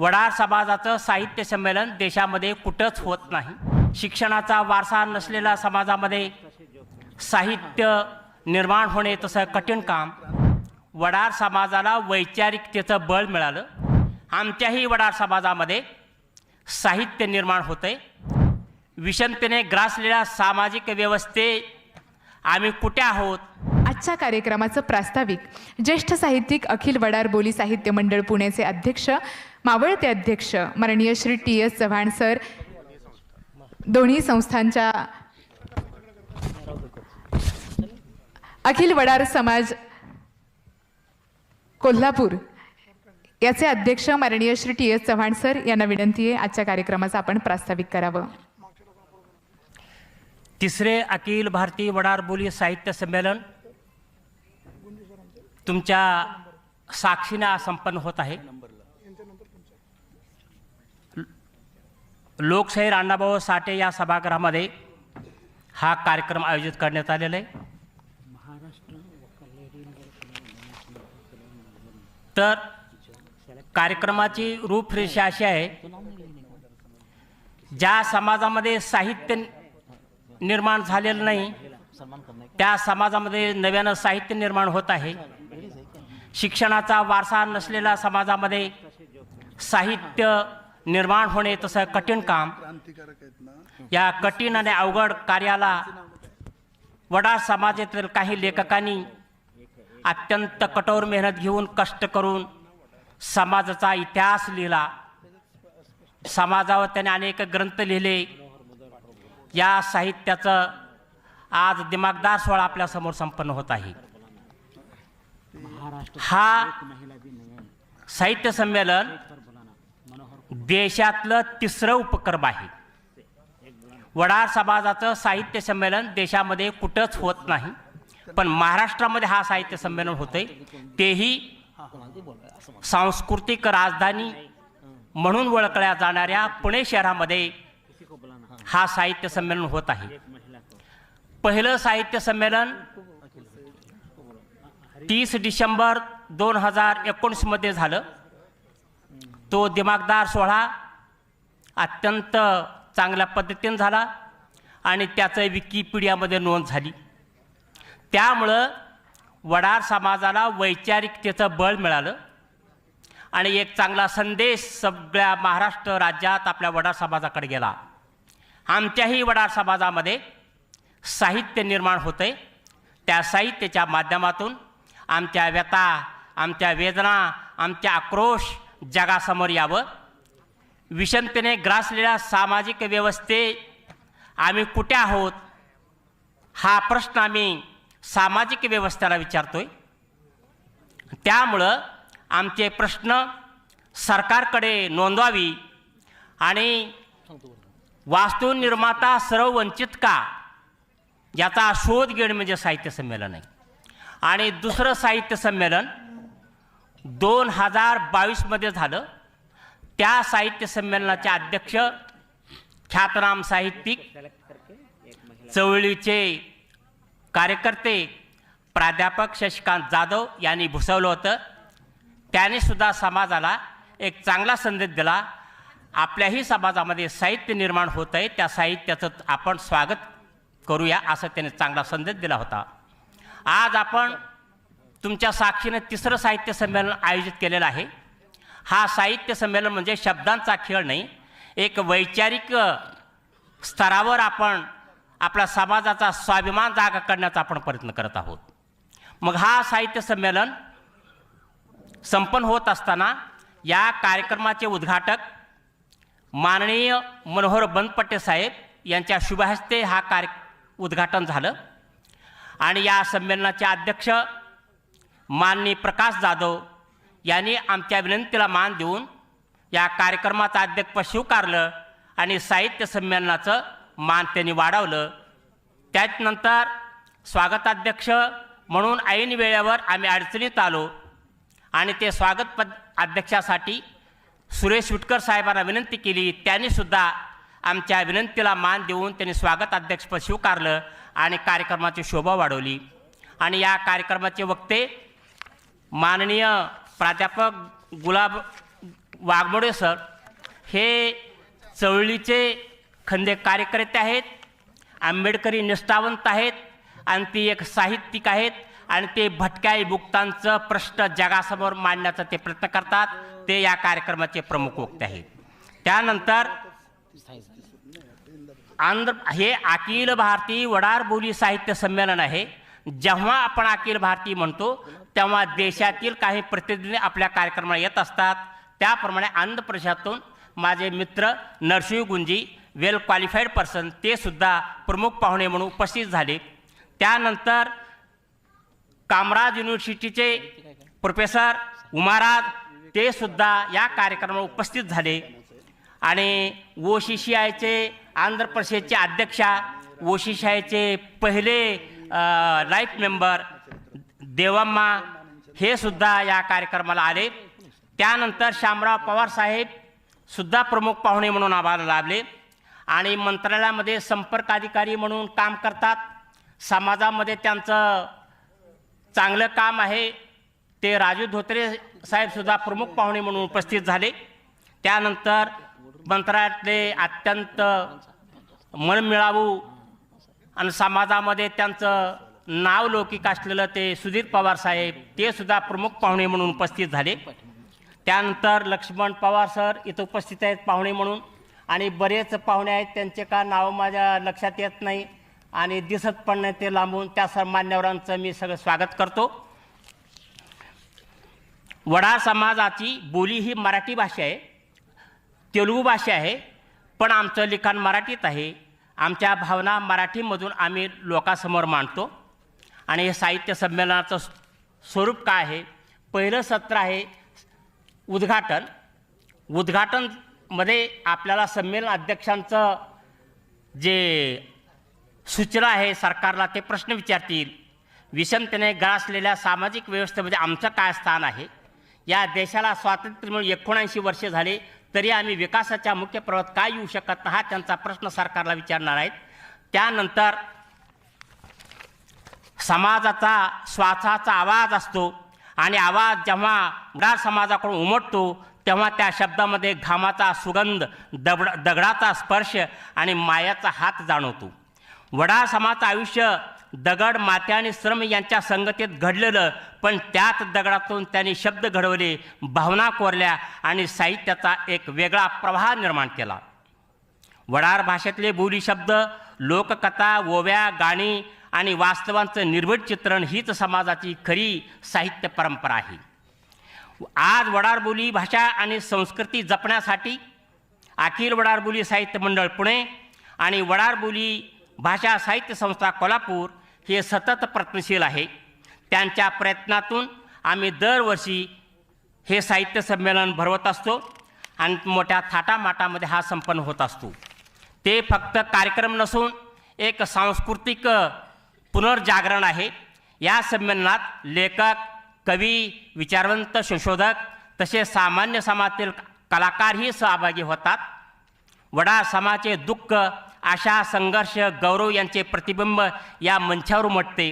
वडार समाजाचं साहित्य संमेलन देशामध्ये कुठंच होत नाही. शिक्षणाचा वारसा नसलेल्या समाजामध्ये साहित्य निर्माण होणे तसं कठीण काम. वडार समाजाला वैचारिकतेचं बळ मिळालं. आमच्याही वडार समाजामध्ये साहित्य निर्माण होतंय. विषमतेने ग्रासलेल्या सामाजिक व्यवस्थे आम्ही कुठे आहोत? आजच्या कार्यक्रमाचं प्रास्ताविक. ज्येष्ठ साहित्यिक अखिल वडार बोली साहित्य मंडळ पुण्याचे अध्यक्ष मावळते अध्यक्ष माननीय Shri T S Chavan sir दोन्ही संस्थांच्या अखिल वडार समाज कोल्हापूर याचे अध्यक्ष माननीय Shri T S Chavan sir यांना विनंती आहे आजच्या कार्यक्रमाचं आपण प्रास्ताविक करावं. तिसरे अखिल भारतीय वडार बोली साहित्य संमेलन तुमच्या साक्षीने संपन्न होत आहे. लोकशाहीर अण्णाभाऊ साठे या सभागृहामध्ये हा कार्यक्रम आयोजित करण्यात आलेला आहे. तर कार्यक्रमाची रूपरेषा अशी आहे ज्या समाजामध्ये साहित्य निर्माण झालेलं नाही त्या समाजामध्ये नव्यानं साहित्य निर्माण होत आहे. शिक्षणाचा वारसा नसलेल्या समाजामध्ये साहित्य निर्माण होणे तसं कठीण काम. या कठीण आणि अवघड कार्याला वडा समाजातील काही लेखकांनी अत्यंत कठोर मेहनत घेऊन कष्ट करून समाजाचा इतिहास लिहिला. समाजावर त्याने अनेक ग्रंथ लिहिले. या साहित्याचं आज दिमागदार सोहळा आपल्यासमोर संपन्न होत आहे. हा साहित्य संमेलन देशातलं तिसरं उपक्रम आहे. वडार समाजाचं साहित्य संमेलन देशामध्ये कुठंच होत नाही पण महाराष्ट्रामध्ये हा साहित्य संमेलन होतंय. तेही सांस्कृतिक राजधानी म्हणून ओळखल्या जाणाऱ्या पुणे शहरामध्ये हा साहित्य संमेलन होत आहे. पहिलं साहित्य संमेलन तीस डिसेंबर दोन हजार एकोणीसमध्ये झालं. तो दिमागदार सोहळा अत्यंत चांगल्या पद्धतीने झाला आणि त्याचं विकिपीडियामध्ये नोंद झाली. त्यामुळं वडार समाजाला वैचारिकतेचं बळ मिळालं आणि एक चांगला संदेश सगळ्या महाराष्ट्र राज्यात आपल्या वडार समाजाकडे गेला. आमच्याही वडार समाजामध्ये साहित्य निर्माण होतंय. त्या साहित्याच्या माध्यमातून आमच्या व्यथा आमच्या वेदना आमच्या आक्रोश जगासमोर यावं. विषमतेने ग्रासलेल्या सामाजिक व्यवस्थे आम्ही कुठे आहोत हा प्रश्न आम्ही सामाजिक व्यवस्थेला विचारतोय. त्यामुळं आमचे प्रश्न सरकारकडे नोंदवावी आणि वास्तू निर्माता सर्व वंचित का याचा शोध घेणे म्हणजे साहित्य संमेलन आहे. आणि दुसरं साहित्य संमेलन दोन हजार बावीसमध्ये झालं. त्या साहित्य संमेलनाचे अध्यक्ष ख्यातनाम साहित्यिक चवळीचे कार्यकर्ते प्राध्यापक शशिकांत जाधव यांनी भुसवलं होतं. त्याने सुद्धा समाजाला एक चांगला संदेश दिला. आपल्याही समाजामध्ये साहित्य निर्माण होत आहे त्या साहित्याचं आपण स्वागत करूया असं त्याने चांगला संदेश दिला होता. आज आपण तुमच्या साक्षीने तिसरं साहित्य संमेलन आयोजित केलेलं आहे. हा साहित्य संमेलन म्हणजे शब्दांचा खेळ नाही एक वैचारिक स्तरावर आपण आपल्या समाजाचा स्वाभिमान जागा करण्याचा आपण प्रयत्न करत आहोत. मग हा साहित्य संमेलन संपन्न होत असताना या कार्यक्रमाचे उद्घाटक माननीय मनोहर बनपट्टे साहेब यांच्या शुभहस्ते हा कार्य उद्घाटन झालं. आणि या संमेलनाचे अध्यक्ष माननीय प्रकाश जाधव यांनी आमच्या विनंतीला मान देऊन या कार्यक्रमाचं अध्यक्ष स्वीकारलं आणि साहित्य संमेलनाचं मान त्यांनी वाढवलं. त्याच्यानंतर स्वागताध्यक्ष म्हणून ऐन वेळेवर आम्ही अडचणीत आलो आणि ते स्वागत पद अध्यक्षासाठी सुरेश विटकर साहेबांना विनंती केली. त्यांनीसुद्धा आमच्या विनंतीला मान देऊन त्यांनी स्वागत अध्यक्षपद स्वीकारलं. आणि कार्यक्रमाची शोभा वाढवली. आणि या कार्यक्रमाचे वक्ते माननीय प्राध्यापक गुलाब वाघमोडे सर. हे चळवळीचे खंदे कार्यकर्ते आहेत आंबेडकरी निष्ठावंत आहेत आणि ती एक साहित्यिक आहेत आणि ते भटक्याई भुक्तांचं प्रश्न जगासमोर मांडण्याचा ते प्रयत्न करतात ते या कार्यक्रमाचे प्रमुख वक्ते आहेत. त्यानंतर आंध्र हे अखिल भारतीय वडार बोली साहित्य संमेलन आहे. जेव्हा आपण अखिल भारतीय म्हणतो तेव्हा देशातील काही प्रतिनिधी आपल्या कार्यक्रमाला येत असतात. त्याप्रमाणे आंध्र प्रदेशातून माझे मित्र Narasimha Gunji well qualified person ते सुद्धा प्रमुख पाहुणे म्हणून उपस्थित झाले. त्यानंतर कामराज युनिव्हर्सिटीचे प्रोफेसर उमाराज ते सुद्धा या कार्यक्रमाला उपस्थित झाले. आणि ओ सी सी आयचे आंध्र प्रदेशचे अध्यक्षा ओ पहिले लाईफ मेंबर देवम्मा हे सुद्धा या कार्यक्रमाला आले. त्यानंतर शामराव पवार साहेब सुद्धा प्रमुख पाहुणे म्हणून आम्हाला लाभले. आणि मंत्रालयामध्ये संपर्क अधिकारी म्हणून काम करतात. समाजामध्ये त्यांचं चांगलं काम आहे. ते राजू धोत्रे साहेबसुद्धा प्रमुख पाहुणे म्हणून उपस्थित झाले. त्यानंतर मंत्रालयातले अत्यंत मन मिळावू आणि समाजामध्ये त्यांचं नाव लौकिक असलेलं ते सुधीर पवार साहेब ते सुद्धा प्रमुख पाहुणे म्हणून उपस्थित झाले. त्यानंतर लक्ष्मण पवार सर इथं उपस्थित आहेत पाहुणे म्हणून. आणि बरेच पाहुणे आहेत त्यांचे का नाव माझ्या लक्षात येत नाही आणि दिसत पण नाही ते लांबून. त्या सर मान्यवरांचं मी सगळं स्वागत करतो. वडा समाजाची बोली ही मराठी भाषा आहे. तेलुगू भाषा आहे पण आमचं लिखाण मराठीत आहे. आमच्या भावना मराठीमधून आम्ही लोकांसमोर मांडतो. आणि हे साहित्य संमेलनाचं स्वरूप काय आहे? पहिलं सत्र आहे उद्घाटन. उद्घाटनमध्ये आपल्याला संमेलन अध्यक्षांचं जे सूचना आहे सरकारला ते प्रश्न विचारतील. विषमतेने ग्रासलेल्या सामाजिक व्यवस्थेमध्ये आमचं काय स्थान आहे? या देशाला स्वातंत्र्य मिळून एकोणऐंशी वर्षे झाले तरी आम्ही विकासाच्या मुख्य प्रवाहात काय येऊ शकत हा त्यांचा प्रश्न सरकारला विचारणार आहेत. त्यानंतर समाजाचा श्वासाचा आवाज असतो आणि आवाज जेव्हा उडार समाजाकडून उमटतो तेव्हा त्या शब्दामध्ये घामाचा सुगंध दबड दगडाचा स्पर्श आणि मायाचा हात जाणवतो. वडार समाजाचं आयुष्य दगड माती आणि श्रम यांच्या संगतीत घडलेलं पण त्याच दगडातून त्यांनी शब्द घडवले भावना कोरल्या आणि साहित्याचा एक वेगळा प्रवाह निर्माण केला. वडार भाषेतले बोली शब्द लोककथा ओव्या गाणी आणि वास्तवांचं निर्भीड चित्रण हीच समाजाची खरी साहित्य परंपरा आहे. आज वडार बोली भाषा आणि संस्कृती जपण्यासाठी अखिल वडार बोली साहित्य मंडळ पुणे आणि वडार बोली भाषा साहित्य संस्था कोल्हापूर हे सतत प्रयत्नशील आहे. त्यांच्या प्रयत्नातून आम्ही दरवर्षी हे साहित्य संमेलन भरवत असतो आणि मोठ्या थाटामाटामध्ये हा संपन्न होत असतो. ते फक्त कार्यक्रम नसून एक सांस्कृतिक पुनर्जागरण आहे. या संमेलनात लेखक कवी विचारवंत संशोधक तसेच सामान्य समाजातील कलाकारही सहभागी होतात. वडा समाजाचे दुःख आशा संघर्ष गौरव यांचे प्रतिबिंब या मंचावर उमटते.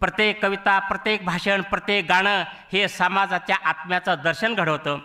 प्रत्येक कविता प्रत्येक भाषण प्रत्येक गाणं हे समाजाच्या आत्म्याचं दर्शन घडवतं.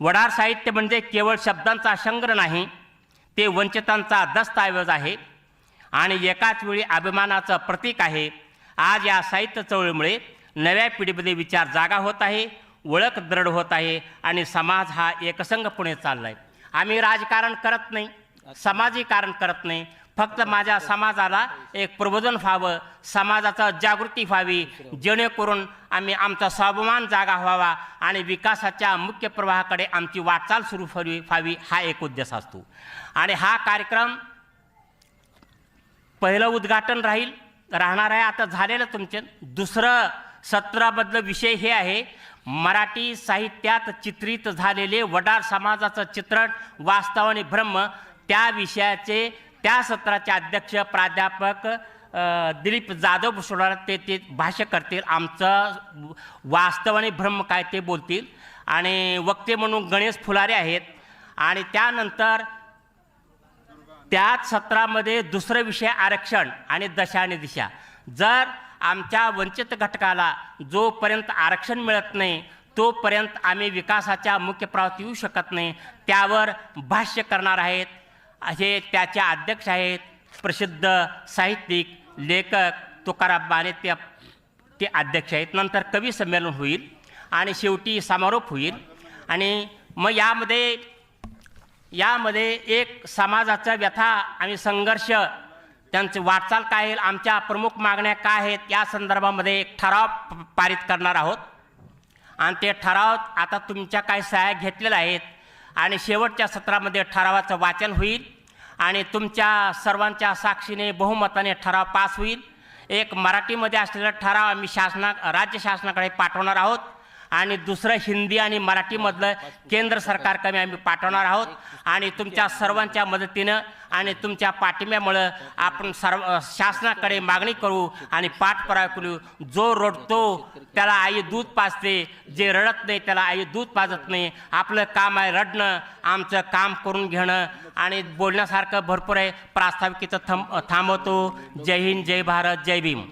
वडार साहित्य म्हणजे केवळ शब्दांचा संग्रह नाही ते वंचितांचा दस्तऐवज आहे. आणि एकाच वेळी अभिमानाचं प्रतीक आहे. आज या साहित्य चळवळीमुळे नव्या पिढीमध्ये विचार जागा होत आहे ओळख दृढ होत आहे आणि समाज हा एकसंघपणे पुढे चालला आहे आम्ही राजकारण करत नाही समाजी कारण करत नाही. फक्त माझ्या समाजाला एक प्रबोधन व्हावं समाजाचं जागृती व्हावी. जेणेकरून आम्ही आमचा स्वाभिमान जागा व्हावा आणि विकासाच्या मुख्य प्रवाहाकडे आमची वाटचाल सुरू व्हावी व्हावी हा एक उद्देश असतो. आणि हा कार्यक्रम पहिलं उद्घाटन राहील राहणार आहे आता झालेलं तुमचे दुसरं सत्राबद्दल विषय हे आहे. मराठी साहित्यात चित्रित झालेले वडार समाजाचं चित्रण वास्तव आणि ब्रह्म त्या विषयाचे त्या सत्राचे अध्यक्ष प्राध्यापक दिलीप जाधव भुसवणार ते ते भाष्य करतील. आमचं वास्तव आणि भ्रम काय ते बोलतील. आणि वक्ते म्हणून गणेश फुलारे आहेत. आणि त्यानंतर त्याच सत्रामध्ये दुसरं विषय आरक्षण आणि दशा आणि दिशा. जर आमच्या वंचित घटकाला जोपर्यंत आरक्षण मिळत नाही तोपर्यंत आम्ही विकासाच्या मुख्य प्रवाहात येऊ शकत नाही त्यावर भाष्य करणार आहेत. असे त्याचे अध्यक्ष आहेत प्रसिद्ध साहित्यिक लेखक तुकाराम माने ते ते अध्यक्ष आहेत. नंतर कवी संमेलन होईल आणि शेवटी समारोप होईल. आणि मग यामध्ये यामध्ये एक समाजाचा व्यथा आणि संघर्ष त्यांची वाटचाल काय आहे आमच्या प्रमुख मागण्या काय आहेत या संदर्भामध्ये एक ठराव प- पारित करणार आहोत. आणि ते ठराव आता तुमच्या काही सहाय्या घेतलेल्या आहेत. आणि शेवटच्या सत्रामध्ये ठरावाचं वाचन होईल आणि तुमच्या सर्वांच्या साक्षीने बहुमताने ठराव पास होईल. एक मराठीमध्ये असलेला ठराव आम्ही शासना राज्य शासनाकडे पाठवणार आहोत. आणि दुसरं हिंदी आणि मराठीमधलं केंद्र सरकारकडे आम्ही पाठवणार आहोत. आणि तुमच्या सर्वांच्या मदतीनं आणि तुमच्या पाठिंब्यामुळं आपण सर्व शासनाकडे मागणी करू आणि पाठपुरावा करू. जो रडतो त्याला आई दूध पाजते. जे रडत नाही त्याला आई दूध पाजत नाही. आपलं काम आहे रडणं आमचं काम करून घेणं. आणि बोलण्यासारखं भरपूर आहे. प्रास्ताविकेचं थांब थंब थांबवतो. जय हिंद जय भारत जय भीम.